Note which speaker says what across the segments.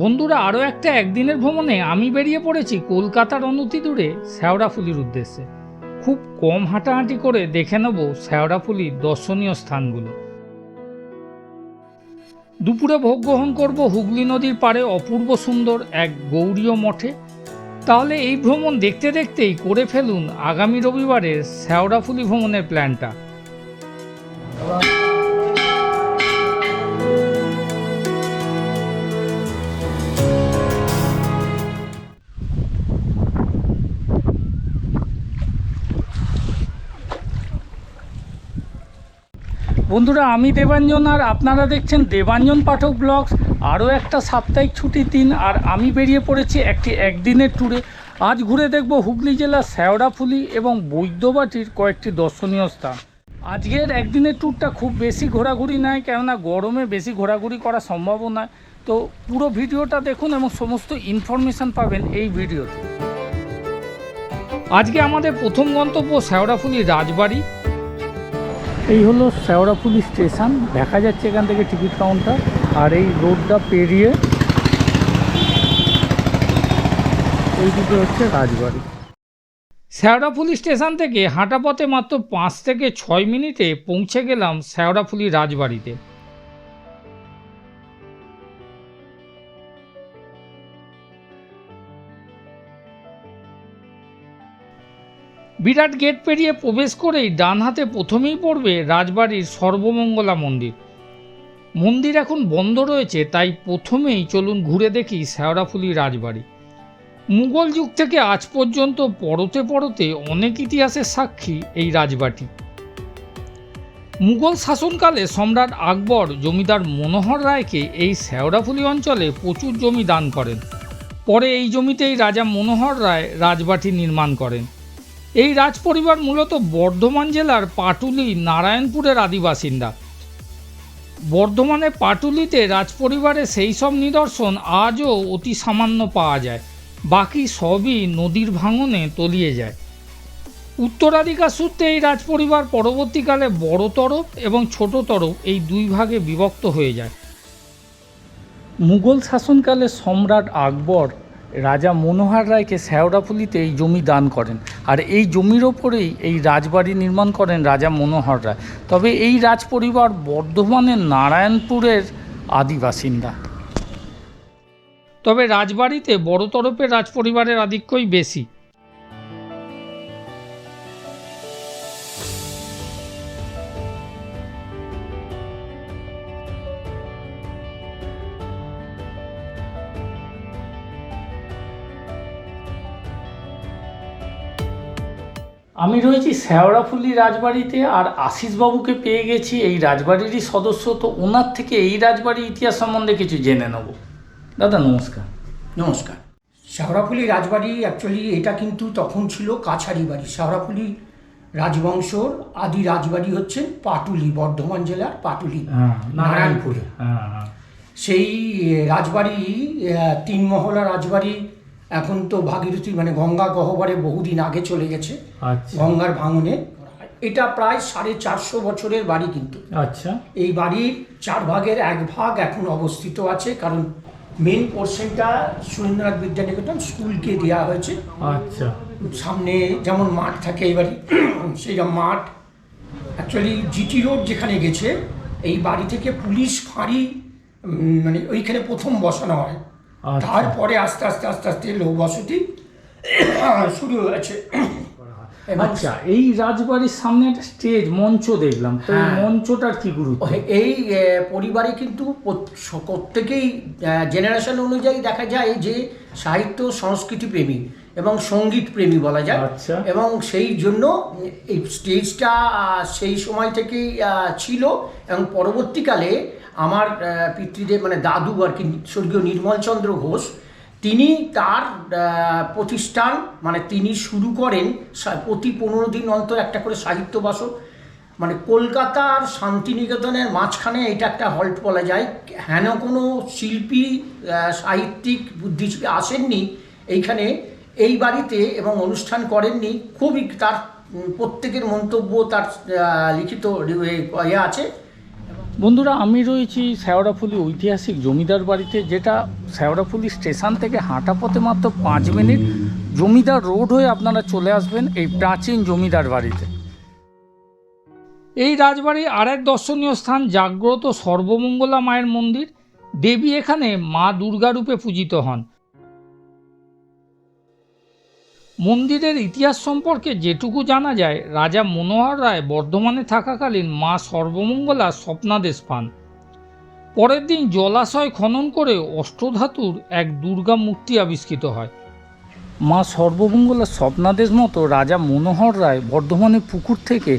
Speaker 1: বন্ধুরা আরও একটা একদিনের ভ্রমণে আমি বেরিয়ে পড়েছি কলকাতার অনতি দূরে শ্যাওড়াফুলির উদ্দেশ্যে। খুব কম হাঁটাহাঁটি করে দেখে নেব শ্যাওড়াফুলির দর্শনীয় স্থানগুলো। দুপুরে ভোগ গ্রহণ করব হুগলি নদীর পাড়ে অপূর্ব সুন্দর এক গৌরীয় মঠে। তাহলে এই ভ্রমণ দেখতে দেখতেই করে ফেলুন আগামী রবিবারের শ্যাওড়াফুলি ভ্রমণের প্ল্যানটা। বন্ধুরা, আমি দেবাঞ্জন আর আপনারা দেখছেন দেবাঞ্জন পাঠক ব্লগস। আরও একটা সাপ্তাহিক ছুটির দিন, আর আমি বেরিয়ে পড়েছি একটি একদিনের ট্যুরে। আজ ঘুরে দেখব হুগলি জেলার শ্যাওড়াফুলি এবং বৈদ্যবাটির কয়েকটি দর্শনীয় স্থান। আজকের একদিনের ট্যুরটা খুব বেশি ঘোরাঘুরি নয়, কেননা গরমে বেশি ঘোরাঘুরি করা সম্ভব নয়। তো পুরো ভিডিওটা দেখুন এবং সমস্ত ইনফরমেশান পাবেন এই ভিডিওতে। আজকে আমাদের প্রথম গন্তব্য শ্যাওড়াফুলি রাজবাড়ি। এই হলো শেওড়াফুলি স্টেশন। দেখা যাচ্ছে এখান থেকে টিকিট কাউন্টার আর এই রোডটা পেরিয়ে এইদিকে হচ্ছে রাজবাড়ি। শেওড়াফুলি স্টেশন থেকে হাঁটা পথে মাত্র পাঁচ থেকে ছয় মিনিটে পৌঁছে গেলাম শেওড়াফুলি রাজবাড়িতে। বিরাট গেট পেরিয়ে প্রবেশ করেই ডান হাতে প্রথমেই পড়বে রাজবাড়ির সর্বমঙ্গলা মন্দির। মন্দির এখন বন্ধ রয়েছে, তাই প্রথমেই চলুন ঘুরে দেখি শেওড়াফুলি রাজবাড়ি। মুঘল যুগ থেকে আজ পর্যন্ত পরতে পরতে অনেক ইতিহাসের সাক্ষী এই রাজবাটি। মুঘল শাসনকালে সম্রাট আকবর জমিদার মনোহর রায়কে এই শেওড়াফুলি অঞ্চলে প্রচুর জমি দান করেন। পরে এই জমিতেই রাজা মনোহর রায় রাজবাটি নির্মাণ করেন। এই রাজপরিবার মূলত বর্ধমান জেলার পাটুলি, নারায়ণপুরের আদিবাসিন্দা। বর্ধমানে পাটুলিতে রাজপরিবারের সেই সব নিদর্শন আজও অতি সামান্য পাওয়া যায়। বাকি সবই নদীর ভাঙনে তলিয়ে যায়। উত্তরাধিকার সূত্রে এই রাজপরিবার পরবর্তীকালে বড় তরফ এবং ছোট তরফ এই দুই ভাগে বিভক্ত হয়ে যায়। মুঘল শাসনকালে সম্রাট আকবর রাজা মনোহর রায়কে শেওড়াফুলিতে এই জমি দান করেন। আর এই জমির ওপরেই এই রাজবাড়ি নির্মাণ করেন রাজা মনোহর রায়। তবে এই রাজপরিবার বর্ধমানের নারায়ণপুরের আদিবাসিন্দা তবে রাজবাড়িতে বড় তরফের রাজপরিবারের আধিক্যই বেশি। আমি রয়েছি শেওড়াফুলি রাজবাড়িতে আর আশিসবাবুকে পেয়ে গেছি এই রাজবাড়িরই সদস্য তো ওনার থেকে এই রাজবাড়ির ইতিহাস সম্বন্ধে কিছু জেনে নেব। দাদা নমস্কার।
Speaker 2: নমস্কার। শাহরাফুলি রাজবাড়ি অ্যাকচুয়ালি এটা কিন্তু তখন ছিল কাছারি বাড়ি। শাহরাফুলি রাজবংশর আদি রাজবাড়ি হচ্ছে পাটুলি বর্ধমান জেলার পাটুলি
Speaker 1: হ্যাঁ,
Speaker 2: নারায়ণপুরে।
Speaker 1: হ্যাঁ হ্যাঁ।
Speaker 2: সেই রাজবাড়ি তিন মহলা রাজবাড়ি এখন তো ভাগীরথী মানে গঙ্গা গহ্বরে বহুদিন আগে চলে গেছে।
Speaker 1: আচ্ছা।
Speaker 2: গঙ্গার ভাঙনে। এটা প্রায় সাড়ে চারশো বছরের বাড়ি কিন্তু।
Speaker 1: আচ্ছা।
Speaker 2: এই বাড়ির চার ভাগের এক ভাগ এখন অবস্থিত আছে কারণ মেন পোর্শনটা সুরেন্দ্রনাথ বিদ্যানিকেতন স্কুলকে দেওয়া হয়েছে।
Speaker 1: আচ্ছা।
Speaker 2: সামনে যেমন মাঠ থাকে এই বাড়ি সেইরকম মাঠ। অ্যাকচুয়ালি জিটি রোড যেখানে গেছে এই বাড়ি থেকে পুলিশ ফাঁড়ি মানে ওইখানে প্রথম বসানো হয়। তারপরে আস্তে আস্তে আস্তে আস্তে লোক বসতি শুরু হয়েছে।
Speaker 1: আচ্ছা এই রাজবাড়ির সামনে একটা স্টেজ মঞ্চ দেখলাম। তো এই
Speaker 2: হ্যাঁ।
Speaker 1: মঞ্চটার কি গুরুত্ব?
Speaker 2: এই পরিবারে কিন্তু প্রত্যেকেই জেনারেশন অনুযায়ী দেখা যায় যে সাহিত্য সংস্কৃতি প্রেমী এবং সংগীত প্রেমী বলা যায়।
Speaker 1: আচ্ছা।
Speaker 2: এবং সেই জন্য এই স্টেজটা সেই সময় থেকেই ছিল এবং পরবর্তীকালে আমার পিতৃদেব মানে দাদু আর কি, স্বর্গীয় নির্মলচন্দ্র ঘোষ, তিনি তার প্রতিষ্ঠান মানে তিনি শুরু করেন প্রতি পনেরো দিন অন্তর একটা করে সাহিত্য বাসর মানে কলকাতা আর শান্তিনিকেতনের মাঝখানে এটা একটা হল্ট বলা যায়। হেন কোনো শিল্পী সাহিত্যিক, বুদ্ধিজীবী আসেননি এইখানে, এই বাড়িতে এবং অনুষ্ঠান করেননি। খুবই তার প্রত্যেকের মন্তব্য তার লিখিত ইয়ে আছে।
Speaker 1: বন্ধুরা, আমি রয়েছি শেওড়াফুলি ঐতিহাসিক জমিদার বাড়িতে, যেটা শেওড়াফুলি স্টেশন থেকে হাঁটা পথে মাত্র পাঁচ মিনিট। জমিদার রোড হয়ে আপনারা চলে আসবেন এই প্রাচীন জমিদার বাড়িতে। এই রাজবাড়ির আরেক দর্শনীয় স্থান, জাগ্রত সর্বমঙ্গলা মায়ের মন্দির। দেবী এখানে মা দুর্গা রূপে পূজিত হন। মন্দিরের ইতিহাস সম্পর্কে যেটুকু জানা যায়, রাজা মনোহর রায় বর্ধমানে থাকাকালীন মা সর্বমঙ্গলা স্বপ্নাদেশ পান। পরের দিন জলাশয় খনন করে অষ্টধাতুর এক দুর্গা মূর্তি আবিষ্কৃত হয়। মা সর্বমঙ্গলা স্বপ্নাদেশ মতো রাজা মনোহর রায় বর্ধমানে পুকুর থেকে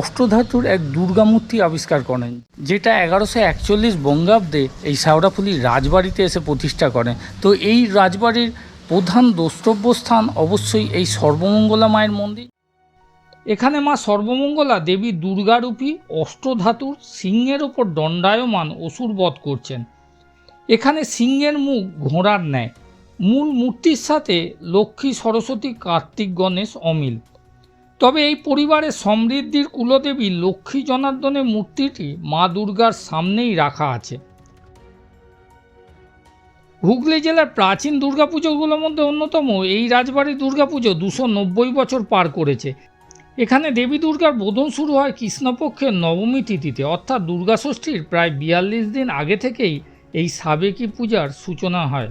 Speaker 1: অষ্টধাতুর এক দুর্গা মূর্তি আবিষ্কার করেন, যেটা এগারোশো একচল্লিশ বঙ্গাব্দে এই শাওড়াফুলি রাজবাড়িতে এসে প্রতিষ্ঠা করেন তো এই রাজবাড়ির প্রধান দ্রষ্টব্য স্থান অবশ্যই এই সর্বমঙ্গলা মায়ের মন্দির। এখানে মা সর্বমঙ্গলা দেবী দুর্গারূপী অষ্টধাতুর সিংহের ওপর দণ্ডায়মান অসুর বধ করছেন। এখানে সিংহের মুখ ঘোড়ার ন্যায়। মূল মূর্তির সাথে লক্ষ্মী, সরস্বতী, কার্তিক, গণেশ অমিল। তবে এই পরিবারের সমৃদ্ধির কুলদেবী লক্ষ্মী জনার্দনের মূর্তিটি মা দুর্গার সামনেই রাখা আছে। হুগলি জেলার প্রাচীন দুর্গাপুজোগুলোর মধ্যে অন্যতম এই রাজবাড়ির দুর্গাপুজো দুশো নব্বই বছর পার করেছে। এখানে দেবী দুর্গার বোধন শুরু হয় কৃষ্ণপক্ষের নবমী তিথিতে অর্থাৎ দুর্গাষষ্ঠীর প্রায় বিয়াল্লিশ দিন আগে থেকেই এই সাবেকি পূজার সূচনা হয়।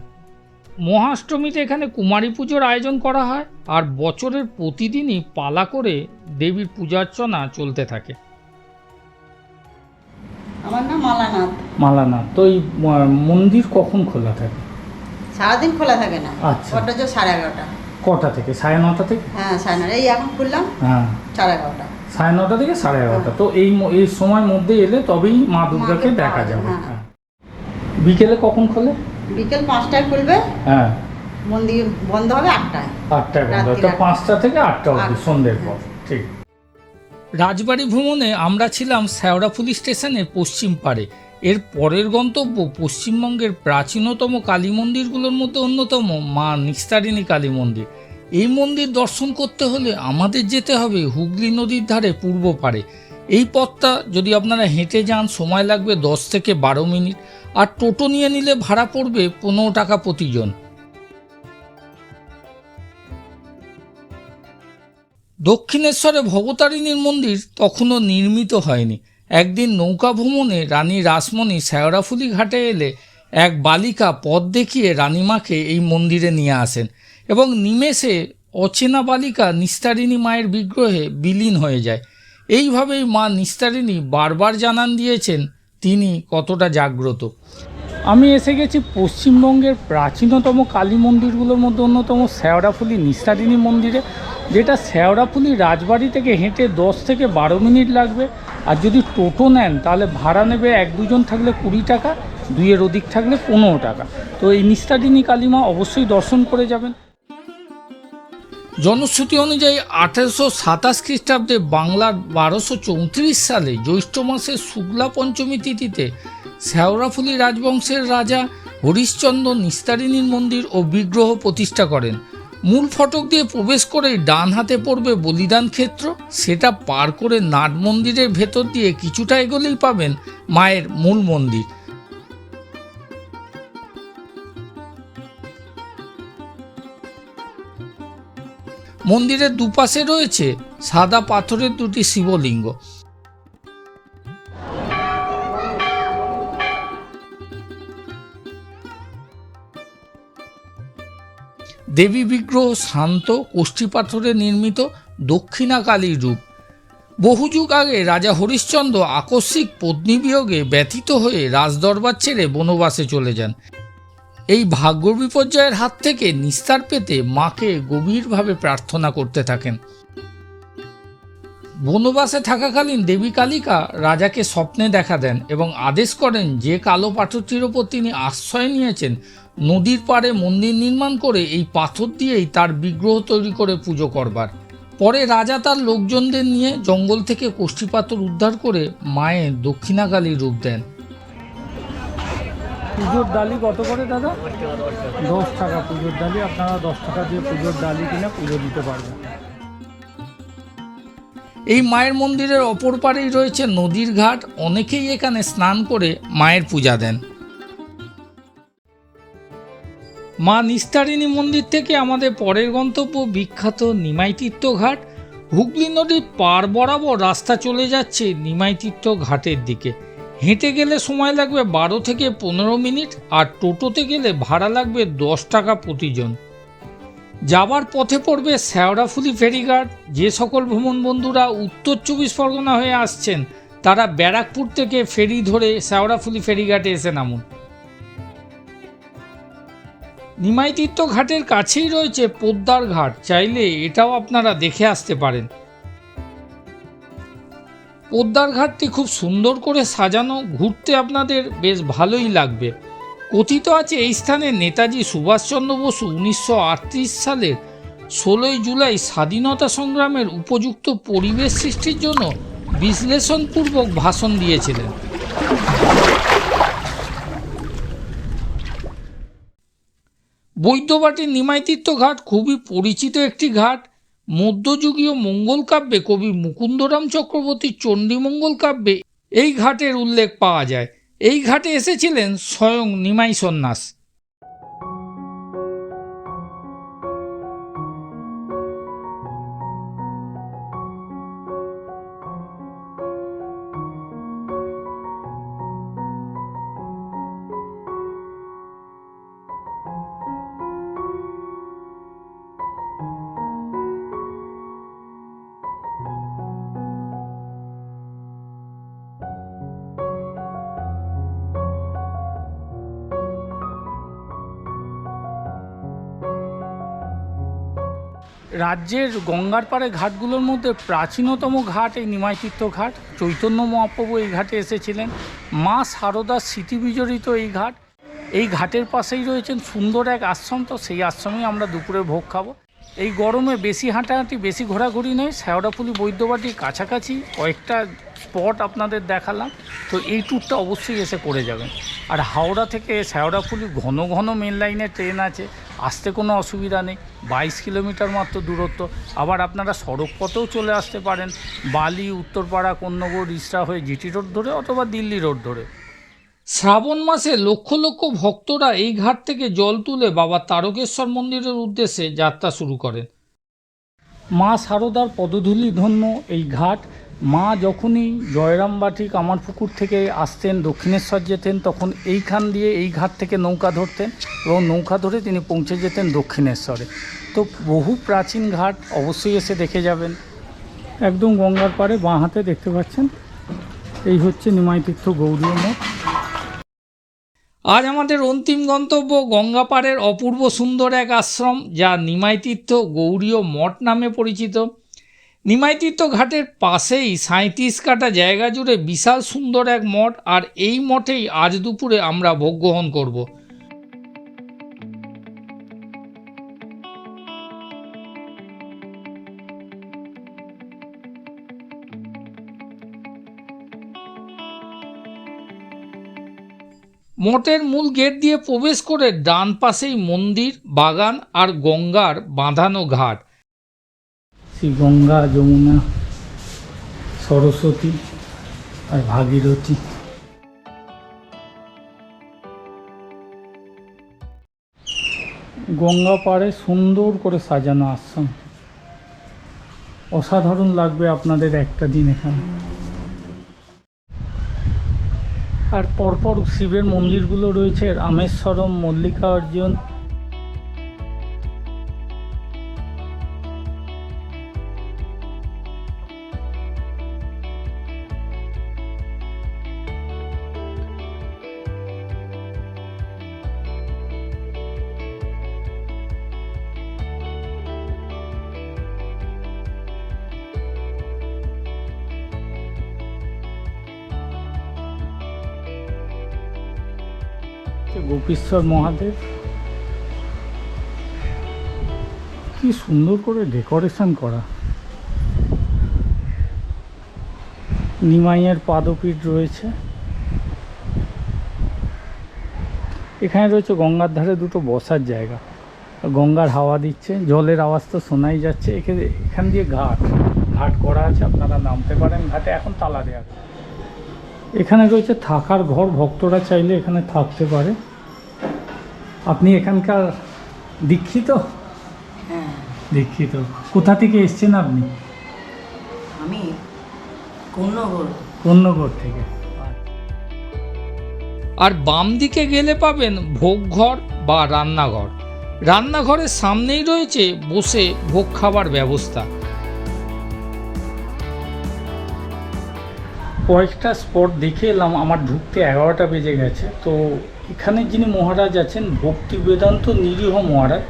Speaker 1: মহাষ্টমীতে এখানে কুমারী পুজোর আয়োজন করা হয় আর বছরের প্রতিদিনই পালা করে দেবীর পূজার্চনা চলতে থাকে।
Speaker 3: আমার নাম মালানাথ।
Speaker 1: মালানা তো এই মন্দির কখন খোলা থাকে?
Speaker 3: সারাদিন খোলা থাকে না।
Speaker 1: আচ্ছা।
Speaker 3: কটা যে সাড়ে এগারোটা।
Speaker 1: কটা থেকে? সাড়ে নটা থেকে?
Speaker 3: হ্যাঁ সাড়ে নটা। এই এখন খুললাম
Speaker 1: হ্যাঁ।
Speaker 3: সাড়ে এগারোটা।
Speaker 1: সাড়ে নটা থেকে সাড়ে এগারোটা। তো এই এই সময় মধ্যে এলে তবেই মা দুর্গাকে দেখা যাবে। হ্যাঁ। বিকেলে কখন খোলে?
Speaker 3: বিকেল পাঁচটায় খুলবে।
Speaker 1: হ্যাঁ।
Speaker 3: মন্দির বন্ধ হবে আটটায়।
Speaker 1: আটটায় বন্ধ। পাঁচটা থেকে আটটা অবধি সন্ধ্যের পর।
Speaker 3: হ্যাঁ।
Speaker 1: রাজবাড়ি ভ্রমণে আমরা ছিলাম শেওড়াফুলি স্টেশনের পশ্চিম পাড়ে। এর পরের গন্তব্য পশ্চিমবঙ্গের প্রাচীনতম কালী মন্দিরগুলোর মধ্যে অন্যতম, মা নিস্তারিণী কালী মন্দির। এই মন্দির দর্শন করতে হলে আমাদের যেতে হবে হুগলি নদীর ধারে পূর্ব পাড়ে। এই পথটা যদি আপনারা হেঁটে যান, সময় লাগবে দশ থেকে বারো মিনিট। আর টোটো নিয়ে নিলে ভাড়া পড়বে পনেরো টাকা প্রতিজন। দক্ষিণেশ্বরে ভবতারিণীর মন্দির তখনও নির্মিত হয়নি। একদিন নৌকা ভ্রমণে রানী রাসমণি শেওড়াফুলি ঘাটে এলে এক বালিকা পথ দেখিয়ে রানীমাকে এই মন্দিরে নিয়ে আসেন এবং নিমেষে অচেনা বালিকা নিস্তারিণী মায়ের বিগ্রহে বিলীন হয়ে যায়। এইভাবেই মা নিস্তারিণী বারবার জানান দিয়েছেন, তিনি কতটা জাগ্রত। আমি এসে গেছি পশ্চিমবঙ্গের প্রাচীনতম কালী মন্দিরগুলোর মধ্যে অন্যতম শেওড়াফুলি নিস্তারিণী মন্দিরে। যেটা শেওড়াফুলি রাজবাড়ি থেকে হেঁটে দশ থেকে বারো মিনিট লাগবে। আর যদি টোটো নেন, তাহলে ভাড়া নেবে এক দুজন থাকলে কুড়ি টাকা, দুইয়ের অধিক থাকলে পনেরো টাকা। তো এই নিস্তারিণী কালীমা অবশ্যই দর্শন করে যাবেন। জনশ্রুতি অনুযায়ী আঠেরোশো সাতাশ খ্রিস্টাব্দে বাংলার বারোশো চৌত্রিশ সালে জ্যৈষ্ঠ মাসের শুক্লা পঞ্চমী তিথিতে শেওড়াফুলি রাজবংশের রাজা হরিশ্চন্দ্র নিস্তারিণীর মন্দির ও বিগ্রহ প্রতিষ্ঠা করেন। মূল ফটক দিয়ে প্রবেশ করেই ডান হাতে পড়বে বলিদান ক্ষেত্র। সেটা পার করে নাট মন্দিরের ভেতর দিয়ে কিছুটা এগোলেই পাবেন মায়ের মূল মন্দির। মন্দিরের দুপাশে রয়েছে সাদা পাথরের দুটি শিবলিঙ্গ। দেবী বিগ্রহ শান্ত কোষ্ঠী পাথরে নির্মিত দক্ষিণা কালীর রূপ। বহু যুগ আগে রাজা হরিশ্চন্দ্র আকস্মিক পত্নী বিয়োগে ব্যথিত হয়ে রাজদরবার ছেড়ে বনবাসে চলে যান। এই ভাগ্য বিপর্যয়ের হাত থেকে নিস্তার পেতে মাকে গভীরভাবে প্রার্থনা করতে থাকেন। বনবাসে থাকাকালীন দেবী কালিকা রাজাকে স্বপ্নে দেখা দেন এবং আদেশ করেন যে কালো পাথরটির ওপর তিনি আশ্রয় নিয়েছেন নদীর পাড়ে মন্দির নির্মাণ করে এই পাথর দিয়েই তার বিগ্রহ তৈরি করে পুজো করবার। পরে রাজা তার লোকজনদের নিয়ে জঙ্গল থেকে কোষ্ঠী পাথর উদ্ধার করে মায়ের দক্ষিণাকালী রূপ দেন। পুজোর ডালি কত করে দাদা? দশ টাকা পুজোর ডালি আপনারা দশ টাকা দিয়ে পুজোর ডালি কিনে পুজো দিতে পারবেন। এই মায়ের মন্দিরের অপর পাড়েই রয়েছে নদীর ঘাট অনেকেই এখানে স্নান করে মায়ের পূজা দেন। মা নিস্তারিণী মন্দির থেকে আমাদের পরের গন্তব্য বিখ্যাত নিমাই তীর্থ ঘাট হুগলি নদীর পার বরাবর রাস্তা চলে যাচ্ছে নিমাই তীর্থ ঘাটের দিকে। হেঁটে গেলে সময় লাগবে বারো থেকে পনেরো মিনিট আর টোটোতে গেলে ভাড়া লাগবে দশ টাকা প্রতিজন। যাবার পথে পড়বে শ্যাওড়াফুলি ফেরিঘাট। যে সকল ভ্রমণ বন্ধুরা উত্তর চব্বিশ পরগনা হয়ে আসছেন, তারা ব্যারাকপুর থেকে ফেরি ধরে শ্যাওড়াফুলি ফেরিঘাটে এসে নামুন। নিমাই তীর্থ ঘাটের কাছেই রয়েছে পোদ্দার ঘাট। চাইলে এটাও আপনারা দেখে আসতে পারেন। পোদ্দার ঘাটটি খুব সুন্দর করে সাজানো, ঘুরতে আপনাদের বেশ ভালোই লাগবে। কথিত আছে এই স্থানে নেতাজি সুভাষচন্দ্র বসু উনিশশো আটত্রিশ সালের ষোলোই জুলাই স্বাধীনতা সংগ্রামের উপযুক্ত পরিবেশ সৃষ্টির জন্য বিশ্লেষণপূর্বক ভাষণ দিয়েছিলেন। বৈদ্যবাটির নিমাইতীর্থ ঘাট খুবই পরিচিত একটি ঘাট। মধ্যযুগীয় মঙ্গল কাব্যে কবি মুকুন্দরাম চক্রবর্তীর চণ্ডীমঙ্গল কাব্যে এই ঘাটের উল্লেখ পাওয়া যায়। এই ঘাটে এসেছিলেন স্বয়ং নিমাই সন্ন্যাস। রাজ্যের গঙ্গার পাড়ে ঘাটগুলোর মধ্যে প্রাচীনতম ঘাট এই নিমাইতীর্থ ঘাট। চৈতন্য মহাপ্রভু এই ঘাটে এসেছিলেন। মা শারদার স্মৃতি বিজড়িত এই ঘাট। এই ঘাটের পাশেই রয়েছেন সুন্দর এক আশ্রম। তো সেই আশ্রমেই আমরা দুপুরে ভোগ খাব। এই গরমে বেশি হাঁটাহাঁটি, বেশি ঘোরাঘুরি নয়, শ্যাওড়াফুলি বৈদ্যবাটির কাছাকাছি কয়েকটা স্পট আপনাদের দেখালাম তো এই ট্যুরটা অবশ্যই এসে করে যাবেন। আর হাওড়া থেকে শ্যাওড়াফুলি ঘন ঘন মেন লাইনে ট্রেন আছে আসতে কোনো অসুবিধা নেই বাইশ কিলোমিটার মাত্র দূরত্ব। আবার আপনারা সড়ক পথেও চলে আসতে পারেন বালি উত্তরপাড়া কন্যগর ইসরা হয়ে জিটি রোড ধরে অথবা দিল্লি রোড ধরে। শ্রাবণ মাসে লক্ষ লক্ষ ভক্তরা এই ঘাট থেকে জল তুলে বাবা তারকেশ্বর মন্দিরের উদ্দেশ্যে যাত্রা শুরু করেন। মা শারদার পদধূলি ধন্য এই ঘাট মা যখনই জয়রামবাটি কামারপুকুর থেকে আসতেন, দক্ষিণেশ্বর যেতেন, তখন এইখান দিয়ে এই ঘাট থেকে নৌকা ধরতেন এবং নৌকা ধরে তিনি পৌঁছে যেতেন দক্ষিণেশ্বরে। তো বহু প্রাচীন ঘাট অবশ্যই এসে দেখে যাবেন। একদম গঙ্গার পাড়ে বাঁ হাতে দেখতে পাচ্ছেন, এই হচ্ছে নিমাইতীর্থ গৌরীয় মঠ। আজ আমাদের অন্তিম গন্তব্য গঙ্গাপাড়ের অপূর্ব সুন্দর এক আশ্রম, যা নিমাইতীর্থ গৌরীয় মঠ নামে পরিচিত। নিমাইতীর্থ ঘাটের পাশেই সাঁইত্রিশ কাটা জায়গা জুড়ে বিশাল সুন্দর এক মঠ, আর এই মঠেই আজ দুপুরে আমরা ভোগ গ্রহণ করব। মঠের মূল গেট দিয়ে প্রবেশ করে ডান পাশেই মন্দির, বাগান আর গঙ্গার বাঁধানো ঘাট। শ্রী গঙ্গা, যমুনা, সরস্বতী আর ভাগীরথী। গঙ্গা পাড়ে সুন্দর করে সাজানো আশ্রম। অসাধারণ লাগবে আপনাদের একটা দিন এখানে। আর পরপর শিবের মন্দিরগুলো রয়েছে, রামেশ্বরম, মল্লিকার্জুন গোপীশ্বর মহাদেব। কি সুন্দর করে ডেকোরেশন করা। নিমাইয়ের পাদপীঠ রয়েছে। এখানে রয়েছে গঙ্গার ধারে দুটো বসার জায়গা। গঙ্গার হাওয়া দিচ্ছে, জলের আওয়াজ তো শোনাই যাচ্ছে। এখানে এখান দিয়ে ঘাট ঘাট করা আছে, আপনারা নামতে পারেন। ঘাটে এখন তালা দেওয়া। এখানে রয়েছে থাকার ঘর ভক্তরা চাইলে এখানে থাকতে পারে। আপনি এখানকার দীক্ষিত?
Speaker 3: হ্যাঁ।
Speaker 1: দীক্ষিত। কোথা থেকে এসছেন আপনি?
Speaker 3: আমি কন্যগর
Speaker 1: অন্যগড় থেকে। আর বাম দিকে গেলে পাবেন ভোগঘর বা রান্নাঘর। রান্নাঘরের সামনেই রয়েছে বসে ভোগ খাবার ব্যবস্থা। কয়েকটা স্পট দেখে এলাম, আমার ঢুকতে এগারোটা বেজে গেছে। তো এখানে যিনি মহারাজ আছেন, ভক্তি বেদান্ত নিরীহ মহারাজ,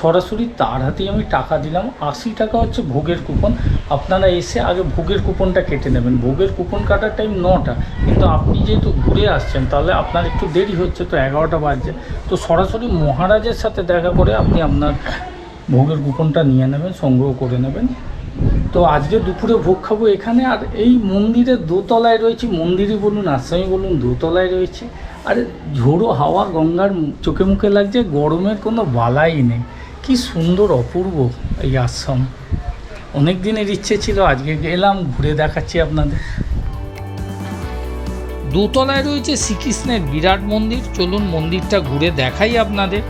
Speaker 1: সরাসরি তার হাতেই আমি টাকা দিলাম। আশি টাকা হচ্ছে ভোগের কুপন আপনারা এসে আগে ভোগের কুপনটা কেটে নেবেন। ভোগের কুপন কাটার টাইম নটা। কিন্তু আপনি যেহেতু ঘুরে আসছেন, তাহলে আপনার একটু দেরি হচ্ছে, তো এগারোটা বাজছে। তো সরাসরি মহারাজের সাথে দেখা করে আপনি আপনার ভোগের কুপনটা নিয়ে নেবেন, সংগ্রহ করে নেবেন। তো আজকে দুপুরে ভোগ খাব এখানে। আর এই মন্দিরের দোতলায় রয়েছে, মন্দিরই বলুন, আশ্রমই বলুন, দোতলায় রয়েছে। আর ঝোড়ো হাওয়া গঙ্গার চোখে মুখে লাগছে, গরমের কোনো বালাই নেই। কি সুন্দর অপূর্ব এই আশ্রম। অনেক দিনের ইচ্ছে ছিল, আজকে গেলাম, ঘুরে দেখাচ্ছি আপনাদের। দোতলায় রয়েছে শ্রীকৃষ্ণের বিরাট মন্দির। চলুন মন্দিরটা ঘুরে দেখাই আপনাদের।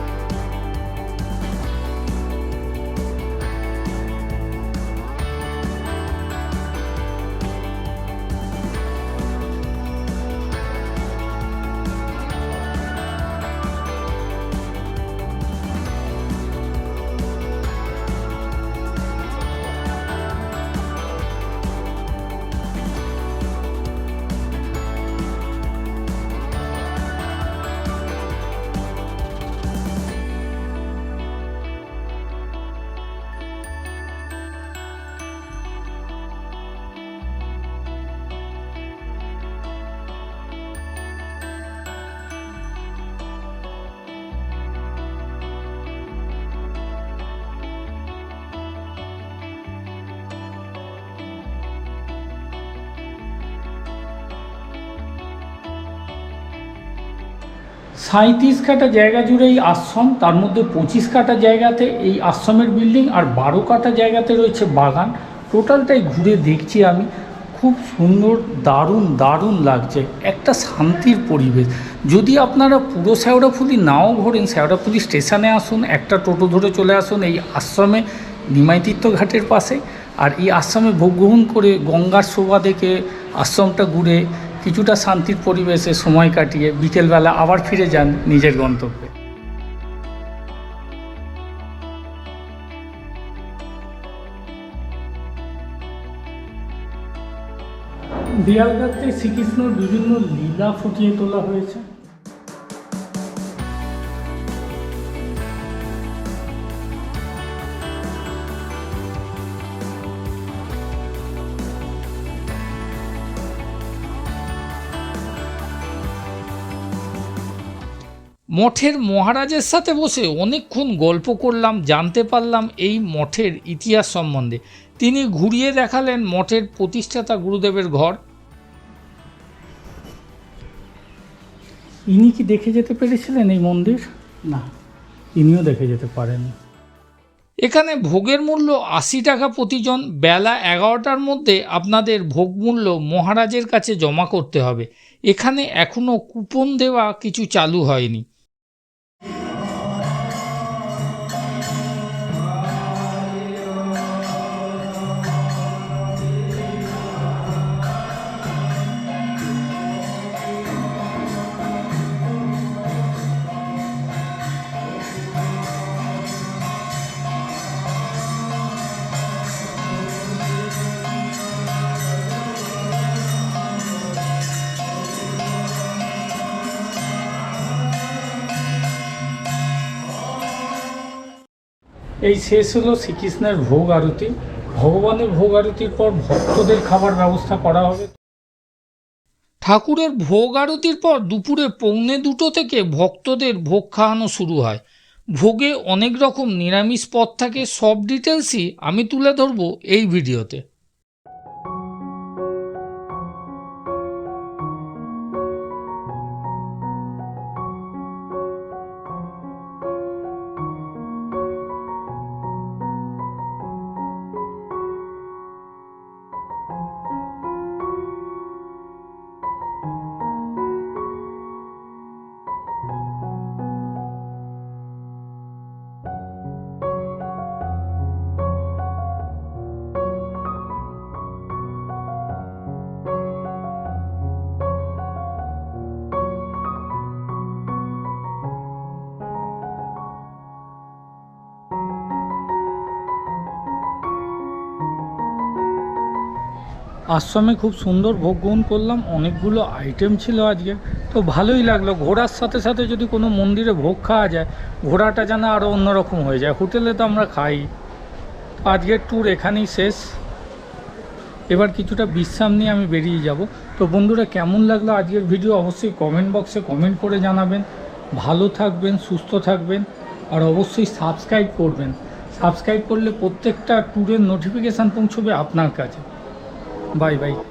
Speaker 1: সাঁত্রিশ কাটা জায়গা জুড়ে এই আশ্রম, তার মধ্যে পঁচিশ কাটা জায়গাতে এই আশ্রমের বিল্ডিং আর বারো কাটা জায়গাতে রয়েছে বাগান। টোটালটাই ঘুরে দেখছি আমি। খুব সুন্দর, দারুণ দারুণ লাগছে। একটা শান্তির পরিবেশ। যদি আপনারা পুরো শেওড়াফুলি নাও ঘোরেন শেওড়াফুলি স্টেশনে আসুন, একটা টোটো ধরে চলে আসুন এই আশ্রমে, নিমাইতীর্থ ঘাটের পাশে। আর এই আশ্রমে ভোগ গ্রহণ করে গঙ্গার শোভা দেখে আশ্রমটা ঘুরে কিছুটা শান্তির পরিবেশে সময় কাটিয়ে বিকেলবেলা আবার ফিরে যান নিজের গন্তব্যে। দেয়ালগাতে শ্রীকৃষ্ণর বিভিন্ন লীলা ফুটিয়ে তোলা হয়েছে। মঠের মহারাজের সাথে বসে অনেকক্ষণ গল্প করলাম জানতে পারলাম এই মঠের ইতিহাস সম্বন্ধে। তিনি ঘুরিয়ে দেখালেন মঠের প্রতিষ্ঠাতা গুরুদেবের ঘর। ইনি কি দেখে যেতে পেরেছিলেন এই মন্দির? না ইনিও দেখে যেতে পারেন এখানে ভোগের মূল্য আশি টাকা প্রতিজন বেলা এগারোটার মধ্যে আপনাদের ভোগ মূল্য মহারাজের কাছে জমা করতে হবে। এখানে এখনও কুপন দেওয়া কিছু চালু হয়নি। এই শেষ হলো শ্রীকৃষ্ণের ভোগ আরতি। ভগবানের ভোগ আরতির পর ভক্তদের খাবার ব্যবস্থা করা হবে। ঠাকুরের ভোগ আরতির পর দুপুরে পৌনে দুটো থেকে ভক্তদের ভোগ খাওয়ানো শুরু হয়। ভোগে অনেক রকম নিরামিষ পদ থাকে, সব ডিটেলসই আমি তুলে ধরবো এই ভিডিওতে। আশ্রমে খুব সুন্দর ভোগ গ্রহণ করলাম, অনেকগুলো আইটেম ছিল আজকে। তো ভালোই লাগল, ঘোরার সাথে সাথে যদি কোনো মন্দিরে ভোগ খাওয়া যায়, ঘোরাটা যেন আরও অন্যরকম হয়ে যায়। হোটেলে তো আমরা খাই। আজকের ট্যুর এখানেই শেষ। এবার কিছুটা বিশ্রাম নিয়ে আমি বেরিয়ে যাব। তো বন্ধুরা, কেমন লাগল আজকের ভিডিও অবশ্যই কমেন্ট বক্সে কমেন্ট করে জানাবেন। ভালো থাকবেন, সুস্থ থাকবেন, আর অবশ্যই সাবস্ক্রাইব করবেন। সাবস্ক্রাইব করলে প্রত্যেকটা ট্যুরের নোটিফিকেশান পৌঁছবে আপনার কাছে। Bye bye.